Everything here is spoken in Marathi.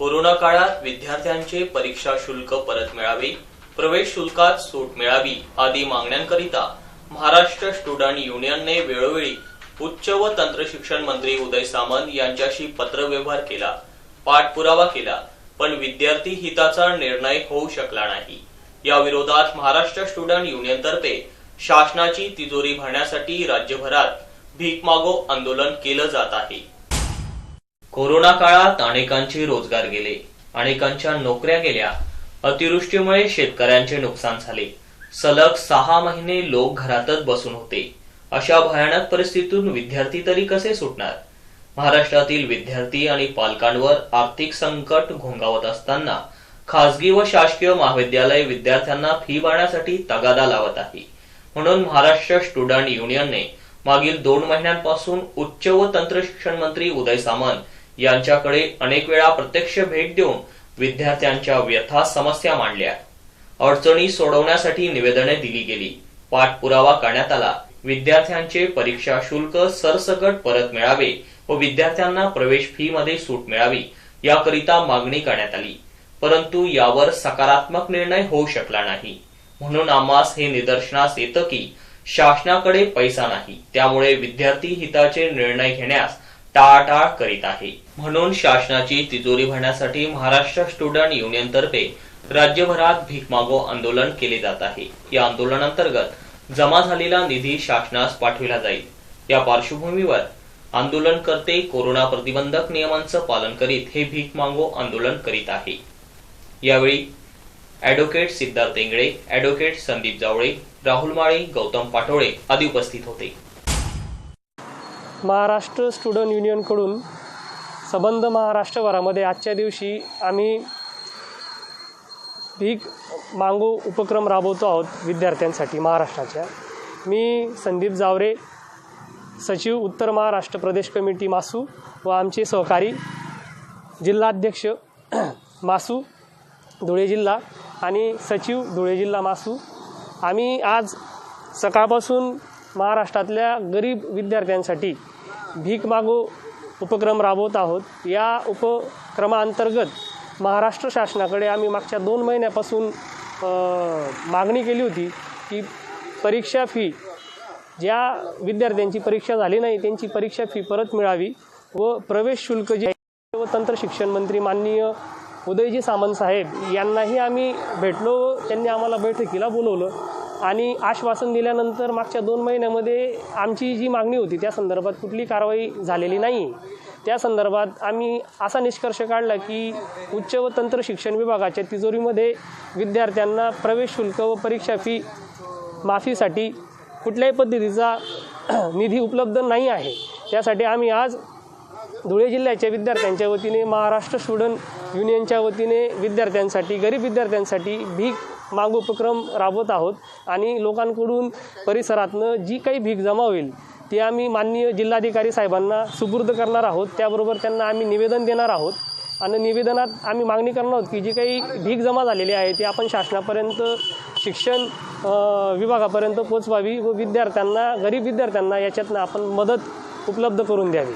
कोरोना काळात विद्यार्थ्यांचे परीक्षा शुल्क परत मिळावे प्रवेश शुल्कात सूट मिळावी आदी मागण्यांकरिता महाराष्ट्र स्टुडंट युनियनने वेळोवेळी उच्च व तंत्र शिक्षण मंत्री उदय सामंत यांच्याशी पत्रव्यवहार केला पाठपुरावा केला पण विद्यार्थी हिताचा निर्णय होऊ शकला नाही. या विरोधात महाराष्ट्र स्टुडंट युनियनतर्फे शासनाची तिजोरी भरण्यासाठी राज्यभरात भीक मागो आंदोलन केलं जात आहे. कोरोना काळात अनेकांचे रोजगार गेले. अनेकांच्या नोकऱ्या गेल्या. अतिवृष्टीमुळे शेतकऱ्यांचे नुकसान झाले. सलग सहा महिने लोक घरातच बसून होते. अशा भयानक परिस्थितीतून विद्यार्थी तरी कसे सुटणार? महाराष्ट्रातील विद्यार्थी आणि पालकांवर आर्थिक संकट घोंगावत असताना खासगी व शासकीय महाविद्यालय विद्यार्थ्यांना फी भरण्यासाठी तगादा लावत आहे. म्हणून महाराष्ट्र स्टुडंट युनियनने मागील दोन महिन्यांपासून उच्च व तंत्रशिक्षण मंत्री उदय सामंत यांच्याकडे अनेक वेळा प्रत्यक्ष भेट देऊन विद्यार्थ्यांच्या व्यथा समस्या मांडल्या. अडचणी सोडवण्यासाठी निवेदने दिली गेली. पाठपुरावा करण्यात आला. विद्यार्थ्यांचे परीक्षा शुल्क सरसकट परत मिळावे व विद्यार्थ्यांना प्रवेश फी मध्ये सूट मिळावी याकरिता मागणी करण्यात आली. परंतु यावर सकारात्मक निर्णय होऊ शकला नाही. म्हणून आम्हास हे निदर्शनास येतं की शासनाकडे पैसा नाही. त्यामुळे विद्यार्थी हिताचे निर्णय घेण्यास टाळाटाळ करीत आहे. म्हणून शासनाची तिजोरी भरण्यासाठी महाराष्ट्र स्टुडंट युनियन तर्फे राज्यभरात भीक मागो आंदोलन केले जात आहे. या आंदोलनांतर्गत जमा झालेला निधी शासनास पाठविला जाईल. या पार्श्वभूमीवर आंदोलनकर्ते कोरोना प्रतिबंधक नियमांचं पालन करीत हे भीक मागो आंदोलन करीत आहे. यावेळी ॲडव्होकेट सिद्धार्थ इंगळे ॲडव्होकेट संदीप जावळे राहुल माळे गौतम पाटोळे आदी उपस्थित होते. महाराष्ट्र स्टुडंट युनियनकडून सबंध महाराष्ट्रभरामध्ये आजच्या दिवशी आम्ही भीक मांगू उपक्रम राबवतो आहोत विद्यार्थ्यांसाठी महाराष्ट्राच्या. मी संदीप जावरे सचिव उत्तर महाराष्ट्र प्रदेश कमिटी मासू व आमचे सहकारी जिल्हाध्यक्ष मासू धुळे जिल्हा आणि सचिव धुळे जिल्हा मासू. आम्ही आज सकाळपासून महाराष्ट्रातल्या गरीब विद्यार्थ्यांसाठी भीक मागू उपक्रम राबवत आहोत. या उपक्रमाअंतर्गत महाराष्ट्र शासनाकडे आम्ही मागच्या दोन महिन्यापासून मागणी केली होती की परीक्षा फी ज्या विद्यार्थ्यांची परीक्षा झाली नाही त्यांची परीक्षा फी परत मिळावी व प्रवेश शुल्क जे व तंत्र शिक्षण मंत्री माननीय उदयजी सामंत साहेब यांनाही आम्ही भेटलो त्यांनी आम्हाला बैठकीला बोलवलं. आणि आश्वासन दिल्यानंतर मागच्या दोन महिन्यामध्ये आमची जी मागणी होती त्या संदर्भात कुठली कारवाई झालेली नाही. त्या संदर्भात आम्ही असा निष्कर्ष काढला की उच्च व तंत्र शिक्षण विभागाच्या तिजोरीमध्ये विद्यार्थ्यांना प्रवेश शुल्क व परीक्षा फी माफीसाठी कुठल्याही पद्धतीचा निधी उपलब्ध नाही आहे. त्यासाठी आम्ही आज धुळे जिल्ह्याच्या विद्यार्थ्यांच्या वतीने महाराष्ट्र स्टुडंट युनियनच्या वतीने विद्यार्थ्यांसाठी गरीब विद्यार्थ्यांसाठी भीक माग उपक्रम राबवत आहोत. आणि लोकांकडून परिसरातनं जी काही भीक जमा होईल ती आम्ही माननीय जिल्हाधिकारी साहेबांना सुपूर्द करणार आहोत. त्याबरोबर त्यांना आम्ही निवेदन देणार आहोत. आणि निवेदनात आम्ही मागणी करणार आहोत की जी काही भीक जमा झालेली आहे ती आपण शासनापर्यंत शिक्षण विभागापर्यंत पोचवावी व विद्यार्थ्यांना गरीब विद्यार्थ्यांना याच्यातनं आपण मदत उपलब्ध करून द्यावी.